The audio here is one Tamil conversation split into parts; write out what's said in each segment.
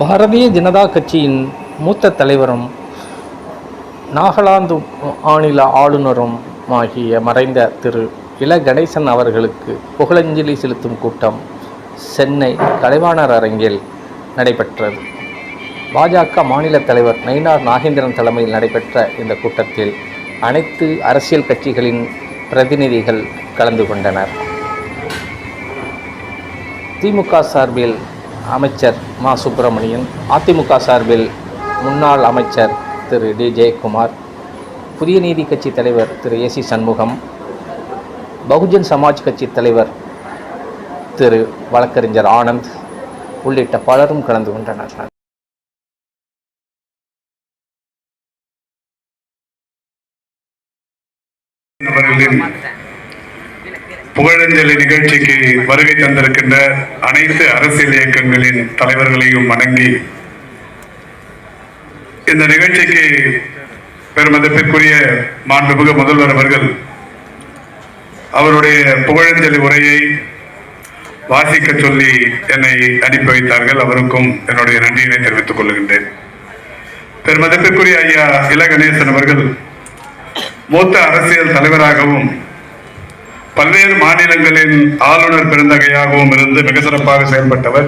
பாரதிய ஜனதா கட்சியின் மூத்த தலைவரும் நாகாலாந்து மாநில ஆளுநரும் ஆகிய மறைந்த திரு இள கணேசன் அவர்களுக்கு புகழஞ்சலி செலுத்தும் கூட்டம் சென்னை கலைவாணர் அரங்கில் நடைபெற்றது. பாஜக மாநில தலைவர் நயினார் நாகேந்திரன் தலைமையில் நடைபெற்ற இந்த கூட்டத்தில் அனைத்து அரசியல் கட்சிகளின் பிரதிநிதிகள் கலந்து கொண்டனர். திமுக சார்பில் அமைச்சர் மா. சுப்பிரமணியன் அதிமுக சார்பில் முன்னாள் அமைச்சர் திரு. டி. ஜெயக்குமார் புதிய நீதி கட்சி தலைவர் திரு. ஏசி சண்முகம் பகுஜன் சமாஜ் கட்சி தலைவர் திரு. வழக்கறிஞர் ஆனந்த் உள்ளிட்ட பலரும் கலந்து கொண்டனர். அவர்களின் புகழஞ்சலி நிகழ்ச்சிக்கு வருகை தந்திருக்கின்ற அனைத்து அரசியல் இயக்கங்களின் தலைவர்களையும் வணங்கி இந்த நிகழ்ச்சிக்கு பெருமதிப்பிற்குரிய மாண்புமிகு முதல்வர் அவர்கள் அவருடைய புகழஞ்சலி உரையை வாசிக்க சொல்லி என்னை அனுப்பி வைத்தார்கள். அவருக்கும் என்னுடைய நன்றியினை தெரிவித்துக் கொள்கின்றேன். பெருமதிப்பிற்குரிய ஐயா இல கணேசன் அவர்கள் மூத்த அரசியல் தலைவராகவும் பல்வேறு மாநிலங்களின் ஆளுநர் பெருந்தகையாகவும் இருந்து மிக சிறப்பாக செயல்பட்டவர்.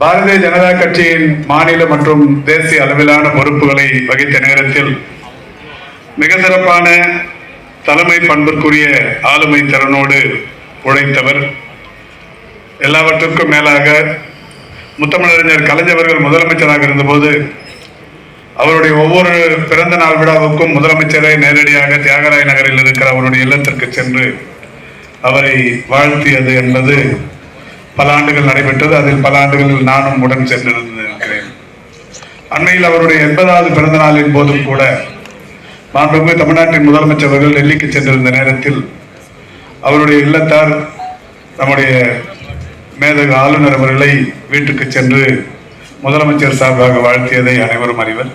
பாரதிய ஜனதா கட்சியின் மாநில மற்றும் தேசிய அளவிலான பொறுப்புகளை வகித்த நேரத்தில் மிக சிறப்பான தலைமை பண்பிற்குரிய ஆளுமை திறனோடு உழைத்தவர். எல்லாவற்றுக்கும் மேலாக முத்தமிழறிஞர் கலைஞர்கள் முதலமைச்சராக இருந்தபோது அவருடைய ஒவ்வொரு பிறந்த நாள் விழாவுக்கும் முதலமைச்சரை நேரடியாக தியாகராய நகரில் இருக்கிற அவருடைய இல்லத்திற்கு சென்று அவரை வாழ்த்தியது என்பது பல ஆண்டுகள் நடைபெற்றது. அதில் பல ஆண்டுகளில் நானும் உடன் சென்றிருந்திருக்கிறேன். அண்மையில் அவருடைய எண்பதாவது பிறந்த நாளின் போதும் கூட மாண்புமிகு தமிழ்நாட்டின் முதலமைச்சர் அவர்கள் டெல்லிக்கு சென்றிருந்த நேரத்தில் அவருடைய இல்லத்தார் நம்முடைய மேதகு ஆளுநர் அவர்களை வீட்டுக்கு சென்று முதலமைச்சர் சார்பாக வாழ்த்தியதை அனைவரும் அறிவர்.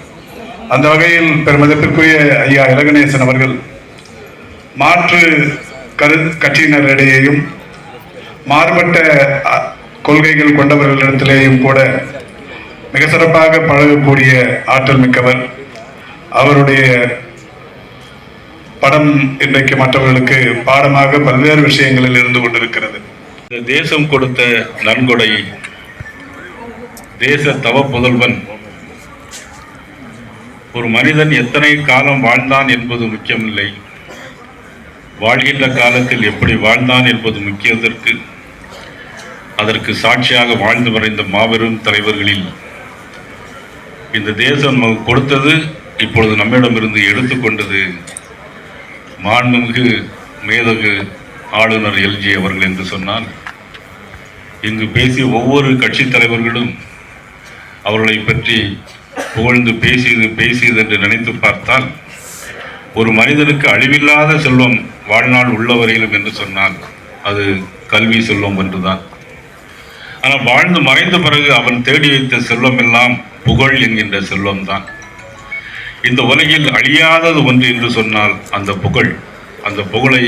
அந்த வகையில் பெருமதிப்பிற்குரிய ஐயா இலகணேசன் அவர்கள் மாற்று கரு கட்சியினரிடையேயும் மாறுபட்ட கொள்கைகள் கொண்டவர்களிடத்திலேயும் கூட மிக சிறப்பாக பழகக்கூடிய ஆற்றல் மிக்கவர். அவருடைய படம் இன்றைக்கு மற்றவர்களுக்கு பாடமாக பல்வேறு விஷயங்களில் இருந்து கொண்டிருக்கிறது. தேசம் கொடுத்த நன்கொடை தேச தவ புதல்வன் ஒரு மனிதன் எத்தனை காலம் வாழ்ந்தான் என்பது முக்கியமில்லை. வாழ்கின்ற காலத்தில் எப்படி வாழ்ந்தான் என்பது முக்கியத்திற்கு அதற்கு சாட்சியாக வாழ்ந்து மறைந்த மாபெரும் தலைவர்களில் இந்த தேசம் நமக்கு கொடுத்தது இப்பொழுது நம்மிடமிருந்து எடுத்துக்கொண்டது மாண்புமிகு மேதகு ஆளுநர் எல்ஜி அவர்கள் என்று சொன்னால் இங்கு பேசிய ஒவ்வொரு கட்சித் தலைவர்களும் அவர்களை பற்றி புகழ்ந்து பேசியது பேசியது என்று நினைத்து பார்த்தால் ஒரு மனிதனுக்கு அழிவில்லாத செல்வம் வாழ்நாள் உள்ளவரையிலும் என்று சொன்னால் அது கல்வி செல்வம் என்றுதான் ஆனால் வாழ்ந்து மறைந்த பிறகு அவன் தேடி வைத்த செல்வம் எல்லாம் புகழ் என்கின்ற செல்வம் தான் இந்த உலகில் அழியாதது ஒன்று என்று சொன்னால் அந்த புகழ் அந்த புகழை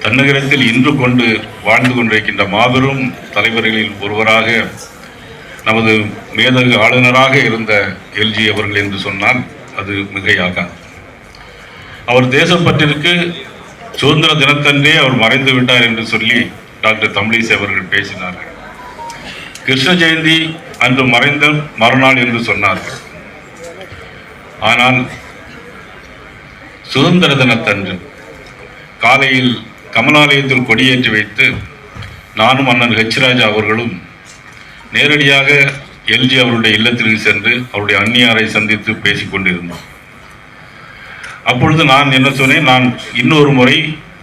தன்னகரத்தில் இன்று கொண்டு வாழ்ந்து கொண்டிருக்கின்ற மாபெரும் தலைவர்களில் ஒருவராக நமது மேதகு ஆளுநராக இருந்த எல்ஜி அவர்கள் என்று சொன்னால் அது மிகையாகாது. அவர் தேசப்பற்றிற்கு சுதந்திர தினத்தன்றே அவர் மறைந்து விட்டார் என்று சொல்லி டாக்டர் தமிழிசை அவர்கள் பேசினார்கள். கிருஷ்ண ஜெயந்தி அன்று மறைந்த மறுநாள் என்று சொன்னார்கள். ஆனால் சுதந்திர தினத்தன்று காலையில் கமலாலயத்தில் கொடியேற்றி வைத்து நானும் அண்ணன் ஹெச் ராஜா அவர்களும் நேரடியாக எல்ஜி அவருடைய இல்லத்திற்கு சென்று அவருடைய அந்நியாரை சந்தித்து பேசிக் கொண்டிருந்தோம். அப்பொழுது நான் என்ன சொன்னேன்? நான் இன்னொரு முறை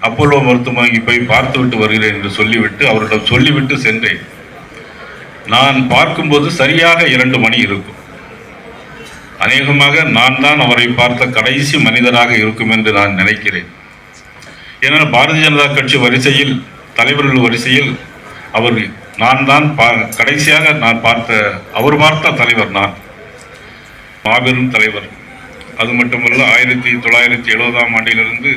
அப்போலோ மருத்துவமனைக்கு போய் பார்த்துவிட்டு வருகிறேன் என்று சொல்லிவிட்டு அவரிடம் சொல்லிவிட்டு சென்றேன். நான் பார்க்கும்போது சரியாக இரண்டு மணி இருக்கும். அநேகமாக நான் தான் அவரை பார்த்த கடைசி மனிதராக இருக்கும் என்று நான் நினைக்கிறேன். ஏனென்றால் பாரதிய ஜனதா கட்சி வரிசையில் தலைவர்கள் வரிசையில் அவர் நான் தான் பா கடைசியாக நான் பார்த்த அவர் பார்த்த தலைவர் நான். மாபெரும் தலைவர். அது மட்டுமல்ல ஆயிரத்தி தொள்ளாயிரத்தி எழுபதாம் ஆண்டிலிருந்து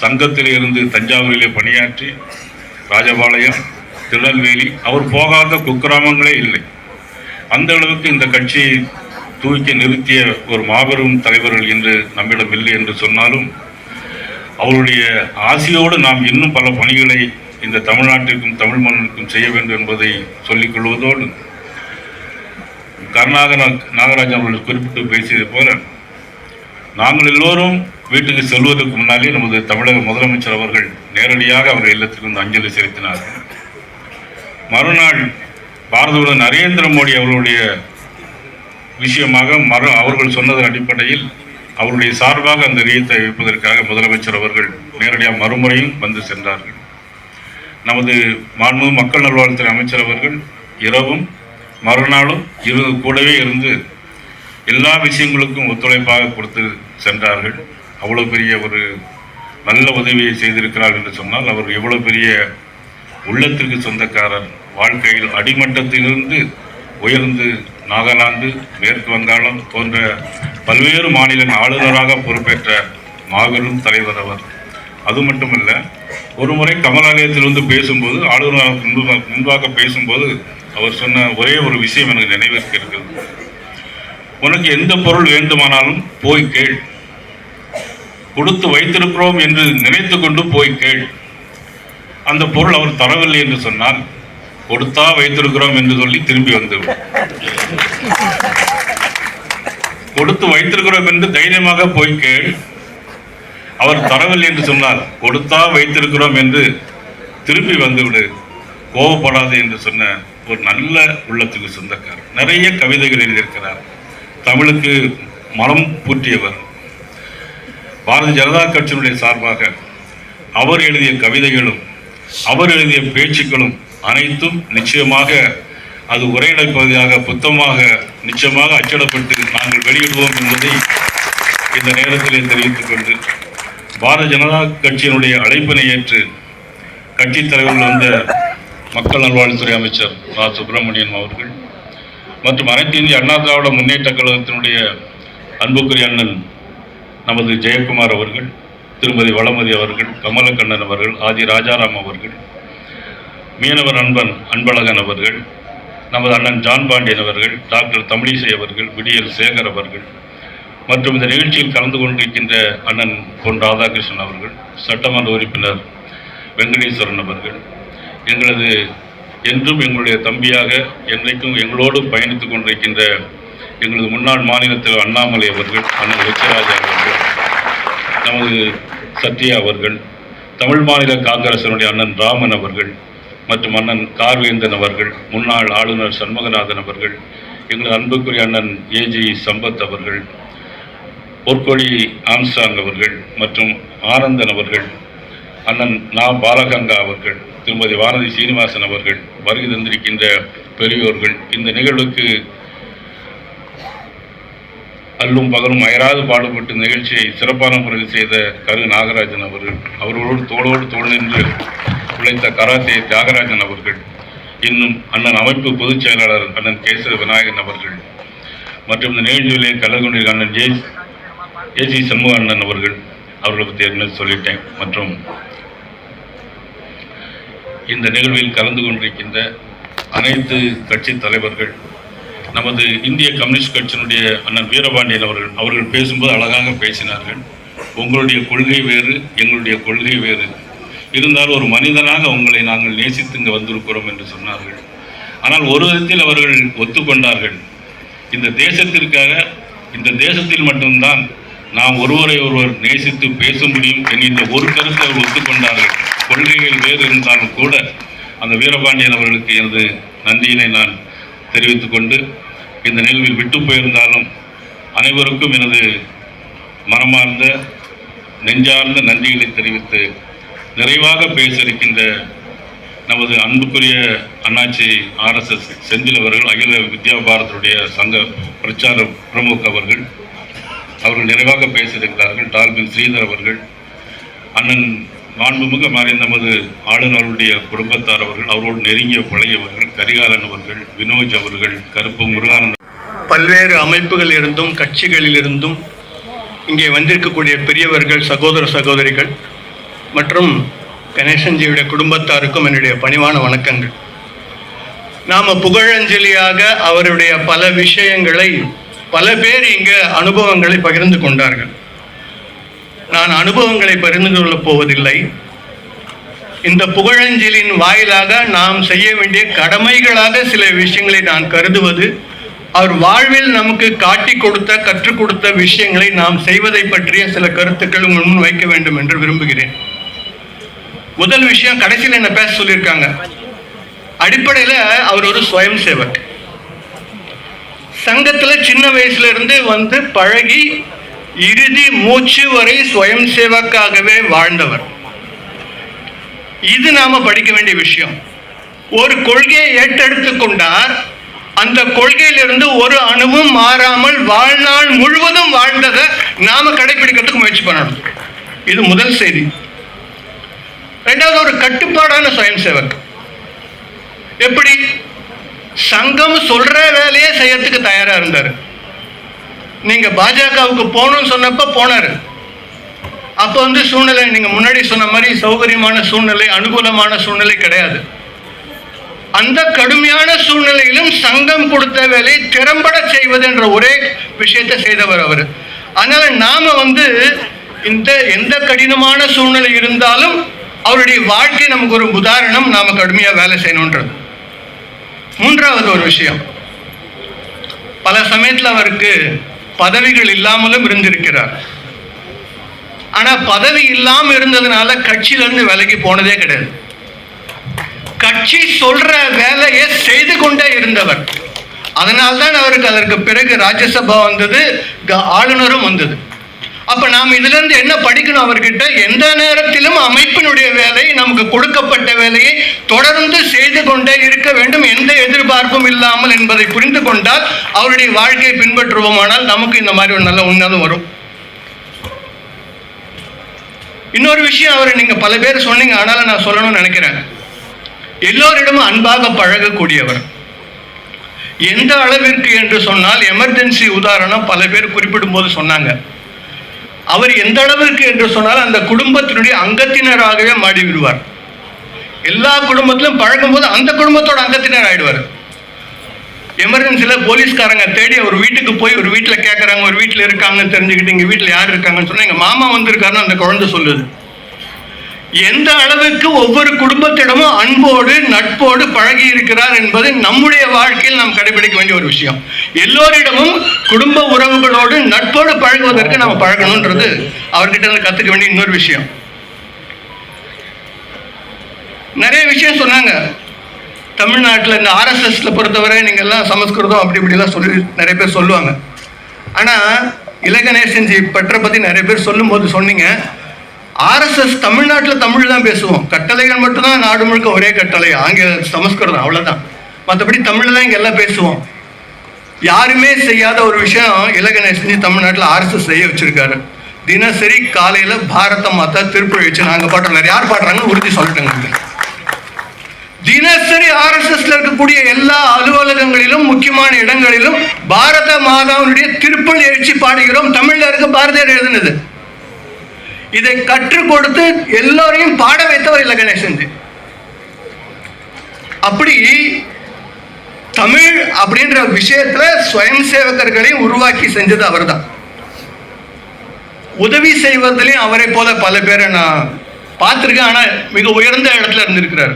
சங்கத்திலிருந்து தஞ்சாவூரிலே பணியாற்றி ராஜபாளையம் திருநெல்வேலி அவர் போகாத குக்கிராமங்களே இல்லை. அந்த அளவுக்கு இந்த கட்சியை தூக்கி நிறுத்திய ஒரு மாபெரும் தலைவர்கள் என்று நம்மிடம் இல்லை என்று சொன்னாலும் அவருடைய ஆசையோடு நாம் இன்னும் பல பணிகளை இந்த தமிழ்நாட்டிற்கும் தமிழ் மன்னனுக்கும் செய்ய வேண்டும் என்பதை சொல்லிக் கொள்வதோடு கருணாக நாகராஜன் அவர்கள் குறிப்பிட்டு பேசியது போல நாங்கள் எல்லோரும் வீட்டுக்கு செல்வதற்கு முன்னாலே நமது தமிழக முதலமைச்சர் அவர்கள் நேரடியாக அவர் இல்லத்திற்கு வந்து அஞ்சலி செலுத்தினார்கள் மறுநாள் பாரத நரேந்திர மோடி அவர்களுடைய விஷயமாக மறு அவர்கள் சொன்னதன் அடிப்படையில் அவருடைய சார்பாக அந்த ரீத்தை வைப்பதற்காக முதலமைச்சர் அவர்கள் நேரடியாக மறுமுறையும் வந்து சென்றார்கள். நமது மாண்பு மக்கள் நல்வாழ்வுத்துறை அமைச்சர் அவர்கள் இரவும் மறுநாளும் இரு கூடவே இருந்து எல்லா விஷயங்களுக்கும் ஒத்துழைப்பாக கொடுத்து சென்றார்கள். அவ்வளோ பெரிய ஒரு நல்ல உதவியை செய்திருக்கிறார் என்று சொன்னால் அவர் எவ்வளோ பெரிய உள்ளத்திற்கு சொந்தக்காரர் வாழ்க்கையில் அடிமட்டத்திலிருந்து உயர்ந்து நாகாலாந்து மேற்கு வங்காளம் போன்ற பல்வேறு மாநில ஆளுநராக பொறுப்பேற்ற மாபெரும் தலைவர் அவர். அது மட்டுமல்ல ஒரு முறை கமலாலயத்தில் வந்து பேசும்போது ஆளுநர் முன்பாக முன்பாக பேசும்போது அவர் சொன்ன ஒரே ஒரு விஷயம் எனக்கு நினைவிற்கு இருக்கிறது. உனக்கு எந்த பொருள் வேண்டுமானாலும் போய் கேள். கொடுத்து வைத்திருக்கிறோம் என்று நினைத்து கொண்டு போய் கேள். அந்த பொருள் அவர் தரவில்லை என்று சொன்னால் கொடுத்தா வைத்திருக்கிறோம் என்று சொல்லி திரும்பி வந்துவிடும். கொடுத்து வைத்திருக்கிறோம் என்று தைரியமாக போய் கேள். அவர் தரவில்லை என்று சொன்னார். கொடுத்தா வைத்திருக்கிறோம் என்று திருப்பி வந்துவிடு. கோபப்படாது என்று சொன்ன ஒரு நல்ல உள்ளத்துக்கு சொந்தக்காரர். நிறைய கவிதைகள் எழுதியிருக்கிறார் தமிழுக்கு மனம் பூட்டியவர். பாரதிய ஜனதா கட்சியினுடைய சார்பாக அவர் எழுதிய கவிதைகளும் அவர் எழுதிய பேச்சுக்களும் அனைத்தும் நிச்சயமாக அது உரைநடை பகுதியாக நிச்சயமாக அச்சிடப்பட்டு நாங்கள் வெளியிடுவோம் என்பதை இந்த நேரத்திலே தெரிவித்துக் கொண்டு பாரதிய ஜனதா கட்சியினுடைய அழைப்பினை ஏற்று கட்சித் தலைவர்கள் வந்த மக்கள் நல்வாழ்வுத்துறை அமைச்சர் ரா. சுப்பிரமணியன் அவர்கள் மற்றும் அனைத்து இந்திய அண்ணா திராவிட முன்னேற்ற கழகத்தினுடைய அன்புக்குரிய அண்ணன் நமது ஜெயக்குமார் அவர்கள் திருமதி வளமதி அவர்கள் கமலக்கண்ணன் அவர்கள் ஆதி ராஜாராம் அவர்கள் மீனவர் அன்பன் அன்பழகன் அவர்கள் நமது அண்ணன் ஜான் பாண்டியன் அவர்கள் டாக்டர் தமிழிசை அவர்கள் விடியல் சேகர் அவர்கள் மற்றும் இந்த நிகழ்ச்சியில் கலந்து கொண்டிருக்கின்ற அண்ணன் பொன் ராதாகிருஷ்ணன் அவர்கள் சட்டமன்ற உறுப்பினர் வெங்கடேஸ்வரன் அவர்கள் எங்களது என்றும் எங்களுடைய தம்பியாக என்றைக்கும் எங்களோடு பயணித்துக் கொண்டிருக்கின்ற எங்களது முன்னாள் மாநிலத்தில் அண்ணாமலை அவர்கள் அண்ணன் விஜயராஜா அவர்கள் நமது சத்யா அவர்கள் தமிழ் மாநில காங்கிரசனுடைய அண்ணன் ராமன் அவர்கள் மற்றும் அண்ணன் கார்வேந்தன் அவர்கள் முன்னாள் ஆளுநர் சண்முகநாதன் அவர்கள் எங்களது அன்புக்குரிய அண்ணன் ஏஜி சம்பத் அவர்கள் பொற்கொழி ஆம்சாங் அவர்கள் மற்றும் ஆனந்தன் அவர்கள் அண்ணன் நா. பாலகங்கா அவர்கள் திருமதி வானதி சீனிவாசன் அவர்கள் வருகை தந்திருக்கின்ற பெரியோர்கள் இந்த நிகழ்வுக்கு அல்லும் பகலும் அயராது பாடுபட்டு நிகழ்ச்சியை சிறப்பான முறையில் செய்த கரு நாகராஜன் அவர்கள் அவர்களோடு தோளோடு தோல் நின்று உழைத்த கராத்தே தியாகராஜன் அவர்கள் இன்னும் அண்ணன் அமைப்பு பொதுச் செயலாளர் அண்ணன் கேசவ விநாயகன் அவர்கள் மற்றும் இந்த நிகழ்ச்சியிலே கலந்து கொண்டிருக்க அண்ணன் ஜெய் ஏஜி சண்முக அண்ணன் அவர்கள் அவர்களை பற்றி ஏற்கனவே சொல்லிட்டேன். மற்றும் இந்த நிகழ்வில் கலந்து கொண்டிருக்கின்ற அனைத்து கட்சி தலைவர்கள் நமது இந்திய கம்யூனிஸ்ட் கட்சியினுடைய அண்ணன் வீரபாண்டியன் அவர்கள் அவர்கள் பேசும்போது அழகாக பேசினார்கள். உங்களுடைய கொள்கை வேறு எங்களுடைய கொள்கை வேறு. இருந்தாலும் ஒரு மனிதனாக உங்களை நாங்கள் நேசித்து இங்கே வந்திருக்கிறோம் என்று சொன்னார்கள். ஆனால் ஒரு விதத்தில் அவர்கள் ஒத்துக்கொண்டார்கள். இந்த தேசத்திற்காக இந்த தேசத்தில் மட்டும்தான் நாம் ஒருவரை ஒருவர் நேசித்து பேச முடியும் என்கின்ற ஒரு கருத்தை அவர் ஒத்துக்கொண்டார்கள். கொள்கைகள் வேறு இருந்தாலும் கூட அந்த வீரபாண்டியன் அவர்களுக்கு எனது நன்றியினை நான் தெரிவித்துக் கொண்டு இந்த நிகழ்வில் விட்டு போயிருந்தாலும் அனைவருக்கும் எனது மனமார்ந்த நெஞ்சார்ந்த நன்றிகளை தெரிவித்து நிறைவாக பேச இருக்கின்ற நமது அன்புக்குரிய அண்ணாச்சி ஆர்எஸ்எஸ் செந்தில் அவர்கள் அகில வித்யா பாரதியுடைய சங்க பிரச்சார பிரமுக அவர்கள் அவர்கள் நிறைவாக பேசியிருக்கிறார்கள். டால்பின் ஸ்ரீதர் அவர்கள் அண்ணன் மாண்புமிகு மாறிய நமது ஆளுநருடைய குடும்பத்தார் அவர்கள் அவரோடு நெருங்கிய பழையவர்கள் கரிகாலன் அவர்கள் வினோஜ் அவர்கள் கருப்பு முருகானந்த பல்வேறு அமைப்புகளில் இருந்தும் கட்சிகளில் இருந்தும் இங்கே வந்திருக்கக்கூடிய பெரியவர்கள் சகோதர சகோதரிகள் மற்றும் கணேசன்ஜியுடைய குடும்பத்தாருக்கும் என்னுடைய பணிவான வணக்கங்கள். நாம் புகழஞ்சலியாக அவருடைய பல விஷயங்களை பல பேர் இங்கே அனுபவங்களை பகிர்ந்து கொண்டார்கள். நான் அனுபவங்களை பகிர்ந்து கொள்ளப் போவதில்லை. இந்த புகழஞ்சலின் வாயிலாக நாம் செய்ய வேண்டிய கடமைகளாக சில விஷயங்களை நான் கருதுவது அவர் வாழ்வில் நமக்கு காட்டி கொடுத்த கற்றுக் கொடுத்த விஷயங்களை நாம் செய்வதை பற்றிய சில கருத்துக்கள் முன் வைக்க வேண்டும் என்று விரும்புகிறேன். முதல் விஷயம் கடைசியில் என்ன பேச சொல்லியிருக்காங்க? அடிப்படையில் அவர் ஒரு சுயம் சேவக் சங்கத்தில் சின்ன வயசுல இருந்து வந்து பழகி இறுதி மூச்சு வரை சுயம் சேவக்காகவே வாழ்ந்தவர். இது நாம படிக்க வேண்டிய விஷயம். ஒரு கொள்கையை ஏற்றெடுத்து கொண்டார். அந்த கொள்கையிலிருந்து ஒரு அணுவும் மாறாமல் வாழ்நாள் முழுவதும் வாழ்ந்ததை நாம கடைபிடிக்கிறதுக்கு முயற்சி பண்ணணும். இது முதல் செய்தி. ரெண்டாவது ஒரு கட்டுப்பாடான சுயம் சேவக். எப்படி? சங்கம் சொல்ற வேலையை செய்யறதுக்கு தயாரா இருந்தார். நீங்க பாஜகவுக்கு போகணும்னு சொன்னப்ப போனார். அப்போ வந்து சூழ்நிலை நீங்க முன்னாடி சொன்ன மாதிரி சௌகரியமான சூழ்நிலை அனுகூலமான சூழ்நிலை கிடையாது. அந்த கடுமையான சூழ்நிலையிலும் சங்கம் கொடுத்த வேலையை திறம்பட செய்வது என்ற ஒரே விஷயத்தை செய்தவர் அவர். அதனால நாம வந்து இந்த எந்த கடினமான சூழ்நிலை இருந்தாலும் அவருடைய வாழ்க்கை நமக்கு ஒரு உதாரணம் நாம கடுமையா வேலை செய்யணுன்றது. மூன்றாவது ஒரு விஷயம். பல சமயத்தில் அவருக்கு பதவிகள் இல்லாமலும் இருந்திருக்கிறார். ஆனால் பதவி இல்லாமல் இருந்ததுனால கட்சியிலேருந்து விலைக்கு போனதே கிடையாது. கட்சி சொல்ற வேலையை செய்து கொண்டே இருந்தவர். அதனால்தான் அவருக்கு அதற்கு பிறகு ராஜ்யசபா வந்தது க- ஆளுநரும் வந்தது. அப்ப நாம் இதுல இருந்து என்ன படிக்கணும் அவர்கிட்ட? எந்த நேரத்திலும் அமைப்பினுடைய வேலை நமக்கு கொடுக்கப்பட்ட வேலையை தொடர்ந்து செய்து கொண்டே இருக்க வேண்டும். எந்த எதிர்பார்ப்பும் இல்லாமல் என்பதை புரிந்து கொண்டால் அவருடைய வாழ்க்கையை பின்பற்றுவோமானால் நமக்கு இந்த மாதிரி ஒரு நல்ல உன்னதம் வரும். இன்னொரு விஷயம் அவரை நீங்க பல பேர் சொன்னீங்க. ஆனாலும் நான் சொல்லணும்னு நினைக்கிறேன். எல்லோரிடமும் அன்பாக பழகக்கூடியவர். எந்த அளவிற்கு என்று சொன்னால் எமர்ஜென்சி உதாரணம் பல பேர் குறிப்பிடும்போது சொன்னாங்க. அவர் எந்த அளவிற்கு என்று சொன்னால் அந்த குடும்பத்தினுடைய அங்கத்தினராகவே மாடி விடுவார் எல்லா குடும்பத்திலும் பழகும்போது அந்த குடும்பத்தோட அங்கத்தினர் ஆயிடுவார். எமர்ஜென்சியில் போலீஸ்காரங்க தேடி அவர் வீட்டுக்கு போய் ஒரு வீட்டில் கேட்குறாங்க ஒரு வீட்டில் இருக்காங்கன்னு தெரிஞ்சுக்கிட்டு எங்கள் வீட்டில் யார் இருக்காங்கன்னு சொன்னால் எங்கள் மாமா வந்திருக்காருன்னு அந்த குழந்தை சொல்லுது. எந்த அளவுக்கு ஒவ்வொரு குடும்பத்திடமும் அன்போடு நட்போடு பழகி இருக்கிறார் என்பது நம்முடைய வாழ்க்கையில் நாம் கடைபிடிக்க வேண்டிய ஒரு விஷயம். எல்லோரிடமும் குடும்ப உறவுகளோடு நட்போடு பழகுவதற்கு நம்ம பழகணுன்றது அவர்கிட்ட இருந்து கத்துக்க வேண்டிய இன்னொரு விஷயம். நிறைய விஷயம் சொன்னாங்க. தமிழ்நாட்டில் இந்த ஆர்எஸ்எஸ்ல பொறுத்தவரை நீங்க எல்லாம் சமஸ்கிருதம் அப்படி இப்படிலாம் சொல்லி நிறைய பேர் சொல்லுவாங்க. ஆனா இலகணேசன்ஜி பற்றை பத்தி நிறைய பேர் சொல்லும்போது சொன்னீங்க. ஆர்எஸ்எஸ் தமிழ்நாட்டில் தமிழ் தான் பேசுவோம். கட்டளைகள் மட்டும்தான் நாடு முழுக்க ஒரே கட்டளை. ஆங்கில சமஸ்கிருதம் அவ்வளோதான் மற்றபடி தமிழில் தான் இங்கே எல்லாம் பேசுவோம். யாருமே செய்யாத ஒரு விஷயம் இலகணேசன்ஜி தமிழ்நாட்டில் ஆர்எஸ்எஸ் செய்ய வச்சுருக்காரு. தினசரி காலையில் பாரத மாதா திருப்பி வச்சு நாங்கள் பாடுறோம். யார் பாடுறாங்கன்னு உறுதி சொல்லிட்டேங்க தினசரி ஆர்எஸ்எஸ்ல இருக்கக்கூடிய எல்லா அலுவலகங்களிலும் முக்கியமான இடங்களிலும் பாரத மாதாவுடைய திருப்பள் எழுச்சி பாடுகிறோம். தமிழ்ல இருக்க பாரதியார் எழுதினது. இதை கற்றுக் கொடுத்து எல்லோரையும் பாட வைத்தவர் இல்லை கணேசன். அப்படி தமிழ் அப்படின்ற விஷயத்துல சுயம் சேவகர்களையும் உருவாக்கி செஞ்சது அவர் தான் உதவி செய்வதிலையும் அவரை போல பல பேரை நான் பார்த்துருக்கேன் ஆனால் மிக உயர்ந்த இடத்துல இருந்திருக்கிறார்.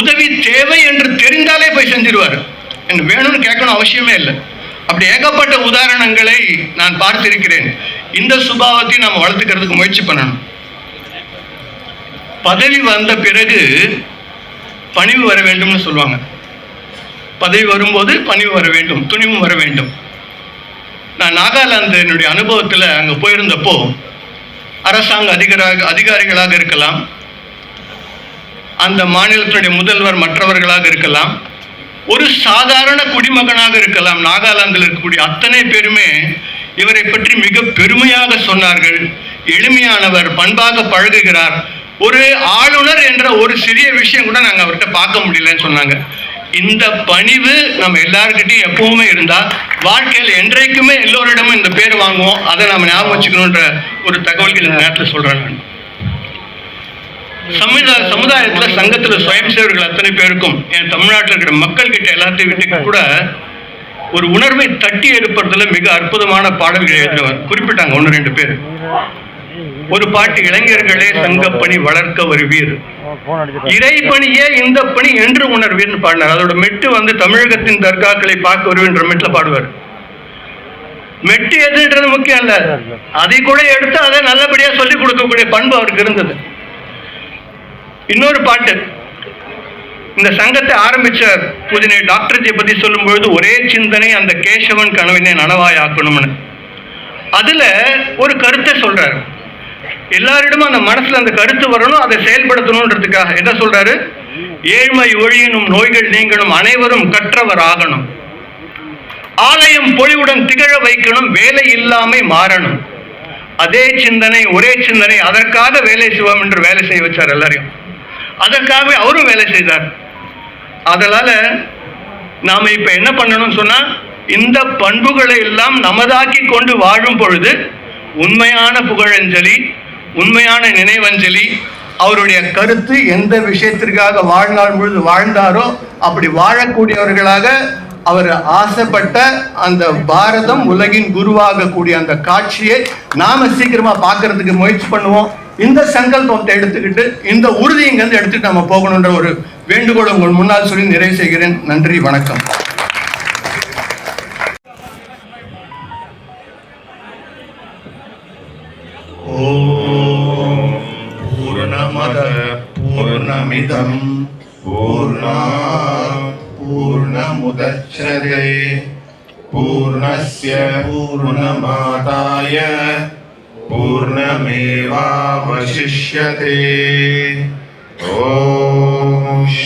உதவி தேவை என்று தெரிந்தாலே போய் செஞ்சிருவார். எனக்கு வேணும்னு கேட்கணும் அவசியமே இல்லை. அப்படி ஏகப்பட்ட உதாரணங்களை நான் பார்த்திருக்கிறேன். இந்த சுபாவத்தை நம்ம வளர்த்துக்கிறதுக்கு முயற்சி பண்ணணும். பதவி வந்த பிறகு பணிவு வர வேண்டும்னு சொல்லுவாங்க. பதவி வரும்போது பணிவு வர வேண்டும் துணிவும் வர வேண்டும். நான் நாகாலாந்து என்னுடைய அனுபவத்தில் அங்கே போயிருந்தப்போ அரசாங்க அதிகார அதிகாரிகளாக இருக்கலாம். அந்த மாநிலத்தினுடைய முதல்வர் மற்றவர்களாக இருக்கலாம். ஒரு சாதாரண குடிமகனாக இருக்கலாம். நாகாலாந்தில் இருக்கக்கூடிய அத்தனை பேருமே இவரை பற்றி மிக பெருமையாக சொன்னார்கள். எளிமையானவர் பண்பாக பழகுகிறார். ஒரு ஆளுநர் என்ற ஒரு சிறிய விஷயம் கூட நாங்கள் அவர்கிட்ட பார்க்க முடியலன்னு சொன்னாங்க. இந்த பணிவு நம்ம எல்லாருக்கிட்டையும் எப்பவுமே இருந்தா வாழ்க்கையில் என்றைக்குமே எல்லோரிடமும் இந்த பேர் வாங்குவோம். அதை நம்ம ஞாபகம் வச்சுக்கணுன்ற ஒரு தகவல்கள் இந்த நேரத்தில் சொல்றேன் நான். சமுதாய சமுதாயத்துல சங்கத்துல சுயம் சேவர்கள் அத்தனை பேருக்கும் என் தமிழ்நாட்டில் இருக்கிற மக்கள் கிட்ட எல்லாத்தையும் விட்டு கூட ஒரு உணர்வை தட்டி எழுப்புறதுல மிக அற்புதமான பாடல்கள் எழுதினவர். குறிப்பிட்டாங்க ஒன்று ரெண்டு பேர். ஒரு பாட்டு இளைஞர்களே சங்கப்பணி வளர்க்க வருவீர். இறைப்பணியே இந்த பணி என்று உணர்வீர்னு பாடினார். அதோட மெட்டு வந்து தமிழகத்தின் தர்காக்களை பார்க்க வருவீன்ற மெட்டில் பாடுவார். மெட்டு எதுன்றது முக்கியம் இல்ல. அதை கூட எடுத்து அதை நல்லபடியா சொல்லிக் கொடுக்கக்கூடிய பண்பு அவருக்கு இருந்தது. இன்னொரு பாட்டு இந்த சங்கத்தை ஆரம்பிச்ச பூஜனை டாக்டர்ஜியை பத்தி சொல்லும்பொழுது ஒரே சிந்தனை அந்த கேசவன் கனவினை நனவாயாக்கணும்னு. அதுல ஒரு கருத்தை சொல்றாரு. எல்லாரிடமும் அந்த மனசுல அந்த கருத்து வரணும் அதை செயல்படுத்தணுன்றதுக்காக. என்ன சொல்றாரு? ஏழ்மை ஒழியனும் நோய்கள் நீங்கணும் அனைவரும் கற்றவர் ஆகணும் ஆலயம் பொலிவுடன் திகழ வைக்கணும் வேலை இல்லாமை மாறணும். அதே சிந்தனை ஒரே சிந்தனை அதற்காக வேலை செய்வோம் என்று வேலை செய்ய வச்சார் எல்லாரையும். அதற்காகவே அவரும் வேலை செய்தார். அதனால நாம இப்ப என்ன பண்ணணும்னு சொன்னா இந்த பண்புகளை எல்லாம் நமதாக்கி கொண்டு வாழும் பொழுது உண்மையான புகழஞ்சலி உண்மையான நினைவஞ்சலி அவருடைய கருத்து எந்த விஷயத்திற்காக வாழ்நாள் முழுது வாழ்ந்தாரோ அப்படி வாழக்கூடியவர்களாக அவர் ஆசைப்பட்ட அந்த பாரதம் உலகின் குருவாகக்கூடிய அந்த காட்சியை நாம சீக்கிரமா பார்க்கறதுக்கு முயற்சி பண்ணுவோம். இந்த சங்கல்பத்தை எடுத்துக்கிட்டு இந்த உறுதி இங்கிருந்து எடுத்துட்டு நம்ம போகணுன்ற ஒரு வேண்டுகோள் உங்கள் முன்னால் சொல்லி நிறைவு செய்கிறேன் நன்றி வணக்கம் ॐ पूर्णमद पूर्णमिदं पूर्णात् पूर्णमुदच्छते पूर्णस्य पूर्णमादाय पूर्णमेवावशिष्यते ॐ